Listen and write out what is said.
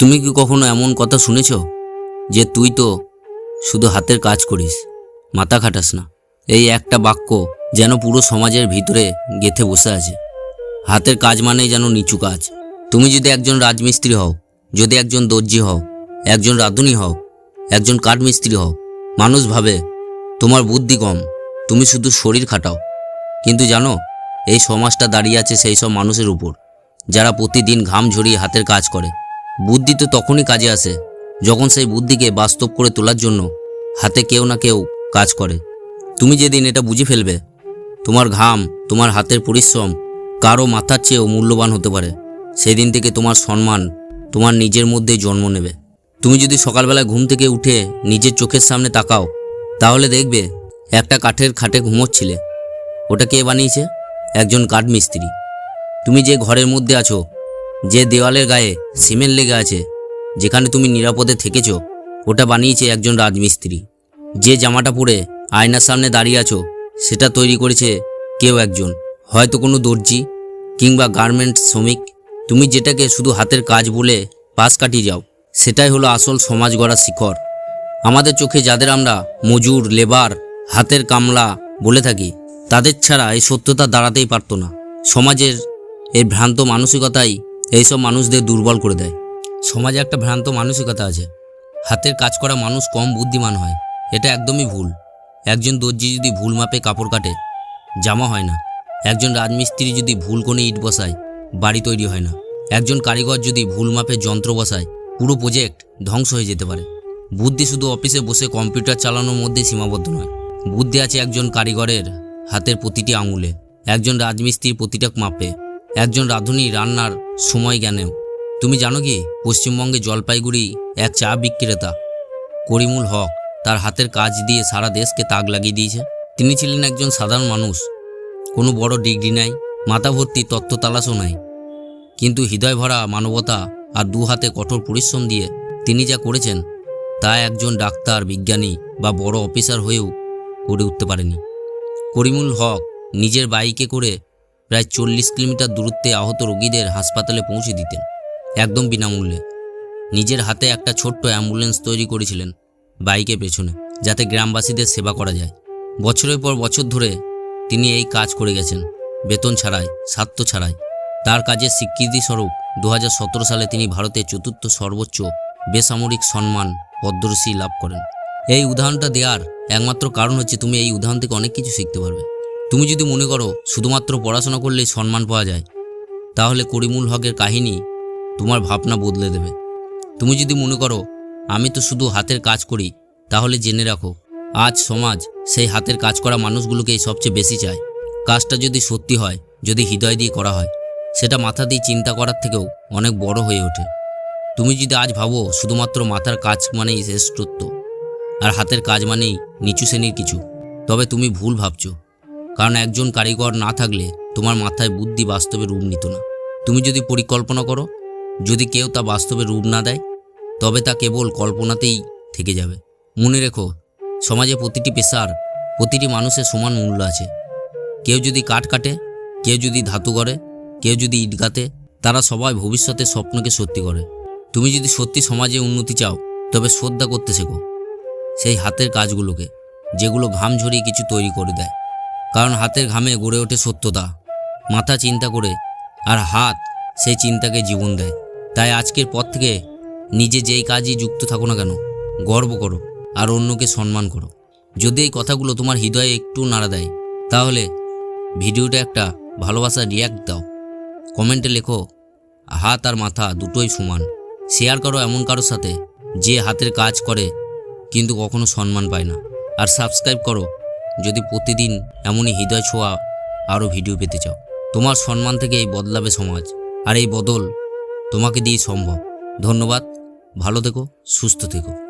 তুমি কি কখনো এমন কথা শুনেছ? যে তুই তো শুধু হাতের কাজ করিস, মাথা খাটাস না। এই একটা বাক্য যেন পুরো সমাজের ভিতরে গেথে বসে আছে। হাতের কাজ মানেই যেন নিচু কাজ। তুমি যদি একজন রাজমিস্ত্রি হও, যদি একজন দর্জি হও, একজন রাঁধুনি হও, একজন কাঠমিস্ত্রি হও, মানুষ ভাবে তোমার বুদ্ধি কম, তুমি শুধু শরীর খাটাও। কিন্তু জানো, এই সমাজটা দাঁড়িয়ে আছে সেই সব মানুষের উপর, যারা প্রতিদিন ঘাম ঝরিয়ে হাতের কাজ করে। বুদ্ধি তো তখনই কাজে আসে, যখন সেই বুদ্ধিকে বাস্তব করে তোলার জন্য হাতে কেউ না কেউ কাজ করে। তুমি যেদিন এটা বুঝে ফেলবে, তোমার ঘাম, তোমার হাতের পরিশ্রম কারও মাথার চেয়েও মূল্যবান হতে পারে। সেই দিন থেকে তোমার সম্মান তোমার নিজের মধ্যেই জন্ম নেবে। তুমি যদি সকালবেলায় ঘুম থেকে উঠে নিজের চোখের সামনে তাকাও, তাহলে দেখবে একটা কাঠের খাটে ঘুমোচ্ছিলে। ওটা কে বানিয়েছে? একজন কাঠমিস্ত্রি। তুমি যে ঘরের মধ্যে আছো যে দেওয়ালের গায়ে সিমেন্ট লেগে আছে, যেখানে তুমি নিরাপদে থেকেছো, ওটা বানিয়েছে একজন রাজমিস্ত্রি। যে জামাটা পরে আয়নার সামনে দাঁড়িয়ে আছো, সেটা তৈরি করেছে কেউ একজন। হয়তো কোনো দর্জি কিংবা গার্মেন্টস শ্রমিক। তুমি যেটাকে শুধু হাতের কাজ বলে পাশ কাটিয়ে যাও, সেটাই হলো আসল সমাজ গড়া শিখর। আমাদের চোখে যাদের আমরা মজুর, লেবার, হাতের কামলা বলে থাকি, তাদের ছাড়া এই সত্যতা দাঁড়াতেই পারতো না। সমাজের এই ভ্রান্ত মানসিকতাই এইসব মানুষদের দুর্বল করে দেয়। সমাজে একটা ভ্রান্ত মানসিকতা আছে। হাতের কাজ করা মানুষ কম বুদ্ধিমান হয়। এটা একদমই ভুল। একজন দর্জি যদি ভুল মাপে কাপড় কাটে, জামা হয় না। একজন রাজমিস্ত্রি যদি ভুল কোণে ইট বসায়, বাড়ি তৈরি হয় না। একজন কারিগর যদি ভুল মাপে যন্ত্র বসায়, পুরো প্রজেক্ট ধ্বংস হয়ে যেতে পারে। বুদ্ধি শুধু অফিসে বসে কম্পিউটার চালানোর মধ্যে সীমাবদ্ধ নয়। বুদ্ধি আছে একজন কারিগরের হাতের প্রতিটি আঙুলে। একজন রাজমিস্ত্রির প্রতিটা মাপে। একজন রাঁধুনি রান্নার সময় জ্ঞানেও তুমি জানো কি, পশ্চিমবঙ্গে জলপাইগুড়ি এক চা বিক্রেতা, করিমুল হক, তার হাতের কাজ দিয়ে সারা দেশকে তাক লাগিয়ে দিয়েছে। তিনি ছিলেন একজন সাধারণ মানুষ, কোনো বড় ডিগ্রি নাই মাথা ভর্তি তত্ত্ব তালাশও নাই। কিন্তু হৃদয় ভরা মানবতা আর দু হাতে কঠোর পরিশ্রম দিয়ে তিনি যা করেছেন, তা একজন ডাক্তার, বিজ্ঞানী বা বড় অফিসার হয়েও করে উঠতে পারেনি। করিমুল হক নিজের বাইকে করে প্রায় চল্লিশ কিলোমিটার দূরত্বে আহত রোগীদের হাসপাতালে পৌঁছে দিতেন, একদম বিনামূল্যে। নিজের হাতে একটা ছোট্ট অ্যাম্বুলেন্স তৈরি করেছিলেন বাইকের পেছনে, যাতে গ্রামবাসীদের সেবা করা যায়। বছরের পর বছর ধরে তিনি এই কাজ করে গেছেন, বেতন ছাড়াই স্বার্থ ছাড়াই। তার কাজের স্বীকৃতি স্বরূপ দু হাজার সালে তিনি ভারতের চতুর্থ সর্বোচ্চ বেসামরিক সম্মান পদ্মশ্রী লাভ করেন। এই উদাহরণটা দেওয়ার একমাত্র কারণ হচ্ছে তুমি এই উদাহরণ থেকে অনেক কিছু শিখতে পারবে। তুমি যদি মনে করো শুধুমাত্র পড়াশোনা করলেই সম্মান পাওয়া যায়, তাহলে করিমুল হকের কাহিনী তোমার ভাবনা বদলে দেবে। তুমি যদি মনে করো, আমি তো শুধু হাতের কাজ করি, তাহলে জেনে রাখো, আজ সমাজ সেই হাতের কাজ করা মানুষগুলোকেই সবচেয়ে বেশি চায়। কাজটা যদি সত্যি হয়, যদি হৃদয় দিয়ে করা হয়, সেটা মাথা দিয়ে চিন্তা করার থেকেও অনেক বড় হয়ে ওঠে। তুমি যদি আজ ভাবো, শুধুমাত্র মাথার কাজ মানেই শ্রেষ্ঠত্ব, আর হাতের কাজ মানেই নিচু শ্রেণির কিছু, তবে তুমি ভুল ভাবছ। কারণ একজন কারিগর না থাকলে তোমার মাথায় বুদ্ধি বাস্তবে রূপ নিত না। তুমি যদি পরিকল্পনা করো, যদি কেউ তা বাস্তবে রূপ না দেয়, তবে তা কেবল কল্পনাতেই থেকে যাবে। মনে রেখো, সমাজে প্রতিটি পেশার, প্রতিটি মানুষের সমান মূল্য আছে। কেউ যদি কাঠ কাটে, কেউ যদি ধাতু করে কেউ যদি ইট গাতে তারা সবাই ভবিষ্যতের স্বপ্নকে সত্যি করে। তুমি যদি সত্যি সমাজে উন্নতি চাও, তবে শ্রদ্ধা করতে শেখো। সেই হাতের কাজগুলোকে, যেগুলো ঘাম ঝরিয়ে কিছু তৈরি করে দেয়। কারণ হাতের ঘামে গড়ে ওঠে সত্যতা। মাথা চিন্তা করে, আর হাত সেই চিন্তাকে জীবন দেয়। তাই আজকের পর থেকে নিজে যেই কাজই যুক্ত থাকো না কেন, গর্ব করো, আর অন্যকে সম্মান করো। যদি এই কথাগুলো তোমার হৃদয়ে একটু নাড়া দেয়, তাহলে ভিডিওটা একটা ভালোবাসা রিয়াক্ট দাও। কমেন্টে লেখো, হাত আর মাথা দুটোই সমান। শেয়ার করো এমন কারোর সাথে যে হাতের কাজ করে, কিন্তু কখনো সম্মান পায় না। আর সাবস্ক্রাইব করো যদি প্রতিদিন এমনই হৃদয় ছোঁয়া আরও ভিডিও পেতে চাও। তোমার সম্মান থেকে এই বদলাবে সমাজ, আর এই বদল তোমাকে দিয়ে সম্ভব। ধন্যবাদ, ভালো থেকো, সুস্থ থেকো।